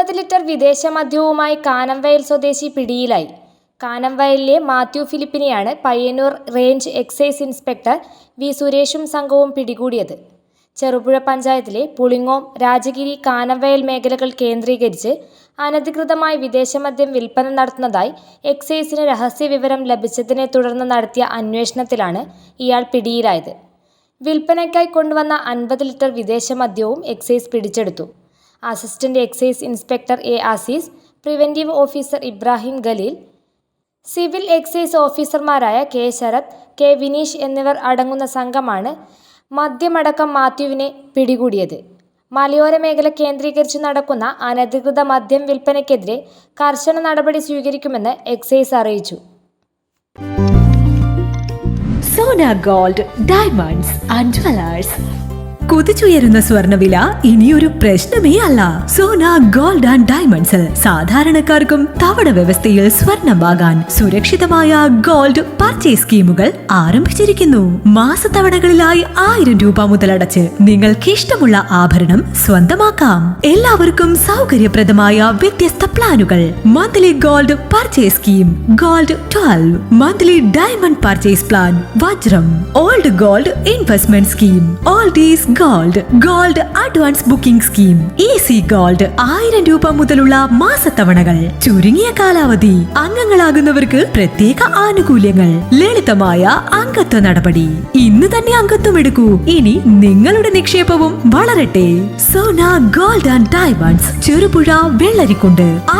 അൻപത് ലിറ്റർ വിദേശ മദ്യവുമായി കാനംവയൽ സ്വദേശി പിടിയിലായി. കാനംവയലിലെ Mathew ഫിലിപ്പിനെയാണ് Payyannur range excise inspector V സുരേഷും സംഘവും പിടികൂടിയത്. ചെറുപുഴ പഞ്ചായത്തിലെ പുളിങ്ങോം രാജഗിരി കാനംവയൽ മേഖലകൾ കേന്ദ്രീകരിച്ച് അനധികൃതമായി വിദേശമദ്യം വിൽപ്പന നടത്തുന്നതായി എക്സൈസിന് രഹസ്യ വിവരം ലഭിച്ചതിനെ തുടർന്ന് നടത്തിയ അന്വേഷണത്തിലാണ് ഇയാൾ പിടിയിലായത്. വിൽപ്പനയ്ക്കായി കൊണ്ടുവന്ന അൻപത് ലിറ്റർ വിദേശ മദ്യവും എക്സൈസ് പിടിച്ചെടുത്തു. Assistant excise inspector A Azeez preventive officer Ibrahim Khaleel civil excise ഓഫീസർമാരായ കെ ശരത് കെ വിനീഷ് എന്നിവർ അടങ്ങുന്ന സംഘമാണ് മദ്യമടക്കം മാത്യുവിനെ പിടികൂടിയത്. മലയോര മേഖല കേന്ദ്രീകരിച്ച് നടക്കുന്ന അനധികൃത മദ്യം വിൽപ്പനയ്ക്കെതിരെ കർശന നടപടി സ്വീകരിക്കുമെന്ന് എക്സൈസ് അറിയിച്ചു. Sona gold diamonds and jewellers കുതിച്ചുയരുന്ന സ്വർണവില ഇനിയൊരു പ്രശ്നമേ അല്ല. Sona gold and diamonds. സാധാരണക്കാർക്കും തവണ വ്യവസ്ഥയിൽ സ്വർണം വാങ്ങാൻ സുരക്ഷിതമായ ഗോൾഡ് പർച്ചേസ് സ്കീമുകൾ ആരംഭിച്ചിരിക്കുന്നു. മാസത്തവണകളിലായി ആയിരം രൂപ മുതലടച്ച് നിങ്ങൾക്ക് ഇഷ്ടമുള്ള ആഭരണം സ്വന്തമാക്കാം. എല്ലാവർക്കും സൗകര്യപ്രദമായ വ്യത്യസ്ത പ്ലാനുകൾ. Monthly gold purchase scheme. Gold twelve. Monthly diamond purchase plan. വജ്രം. Old gold investment scheme. Old is gold. Gold advance booking scheme. Easy gold ആയിരം രൂപ മുതലുള്ള മാസത്തവണകൾ. ചുരുങ്ങിയ കാലാവധി. അംഗങ്ങളാകുന്നവർക്ക് പ്രത്യേക ആനുകൂല്യങ്ങൾ. ലളിതമായ അംഗത്വ നടപടി. ഇന്ന് തന്നെ അംഗത്വം എടുക്കൂ. ഇനി നിങ്ങളുടെ നിക്ഷേപവും വളരട്ടെ. Sona gold and diamonds. Cherupuzha Vellarikkundu.